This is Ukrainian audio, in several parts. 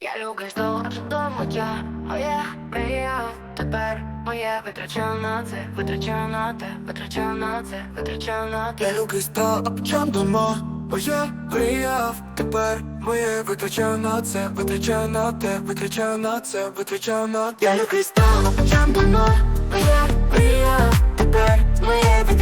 Я люблю знову до моя, моя мрія. Тепер моє витрачаю на це, витрачаю на те, витрачаю на це, витрачаю на те. Я люблю ста, а дома Бо я мріяв. Тепер моє витрачаю на це Витрачаю на те, витрачаю на це, витрачаю на те. Я люблю а почам дома, моя мрія Тепер моє витрачаю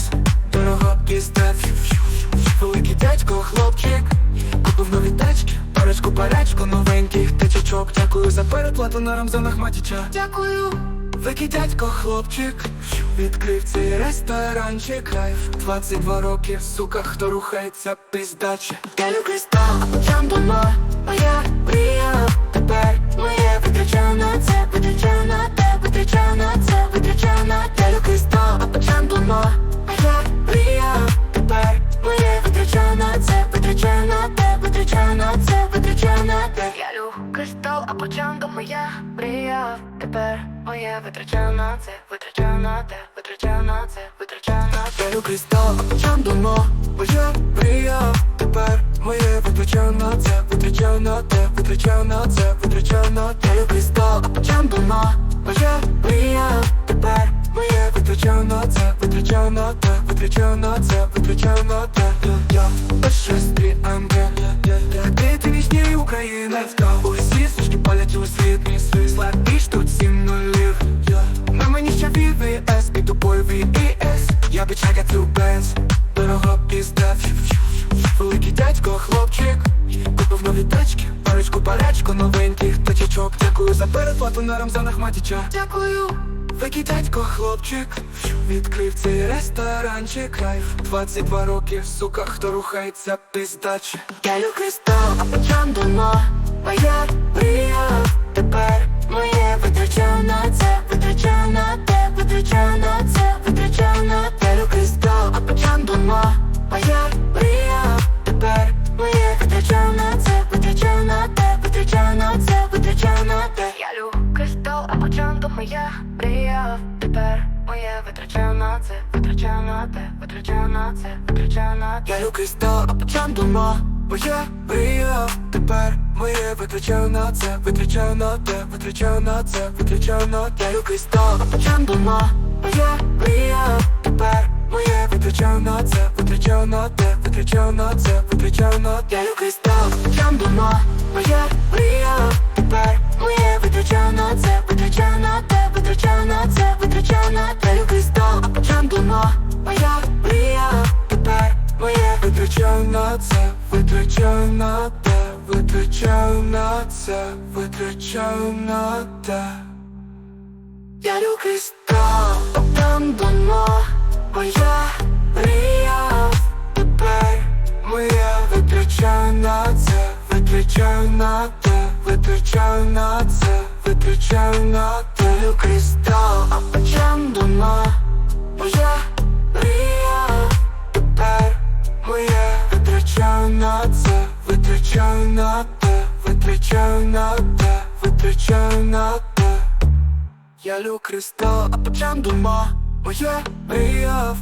цю бенз Дорого піздець Великий дядько, хлопчик Купив нові тачки Парочку паречку новеньких течечок Дякую за переплату на Рамзанах Матіча Дякую. Великий дядько, хлопчик Відкрив цей ресторанчик. Кайф 22 роки, сука, хто рухається, пиздаче Я люблю став, а дома Моя мрія люблю а почам до моя мрія Тепер моє витрачаю на це, витрачаю на те, витрачаю на це, витрачаю на Я люблю став, а почам дома Бо я Тепер моє витрачаю на це Витрачаю на те, витрачаю на це, витрачаю на те люблю став, а почам дома Бо я Тепер моє витрачаю на це Витрачаю на те, витрачаю на це, витрачаю на те Я С6 МГ Діти вічні України Усі сушки Я би цю бенз Дорого піздець Великий дядько, хлопчик Купив нові тачки Парочку паречку новеньких тачечок. Дякую за переплату на Рамзанах Матіча Дякую. Великий дядько, хлопчик Відкрив цей ресторанчик. Кайф. 22 роки, сука, хто рухається, пиздаче Я люблю став, а почам дома Моя мрія моя мрія Тепер моє витрачаю на це, витрачаю на те, витрачаю на це, витрачаю на те Я люблю став, а почам дома Бо я Тепер моє витрачаю на це Витрачаю на те, витрачаю на це, витрачаю на те Я люблю став, а почам дома Бо я мріяв Тепер моє витрачаю на це Витрачаю на те, витрачаю на це, витрачаю на те Я люблю став, а почам дома Бо я це, витрачаю на те, витрачаю на це, витрачаю на те. Я люблю став, там дома Моя мрія Тепер моє витрачаю на це, витрачаю на те, витрачаю на це, витрачаю на те Люблю став, а почам дома Моя на те, витрачаю на те, витрачаю на те. Я люблю кристал, а почам дума, Моя мріяв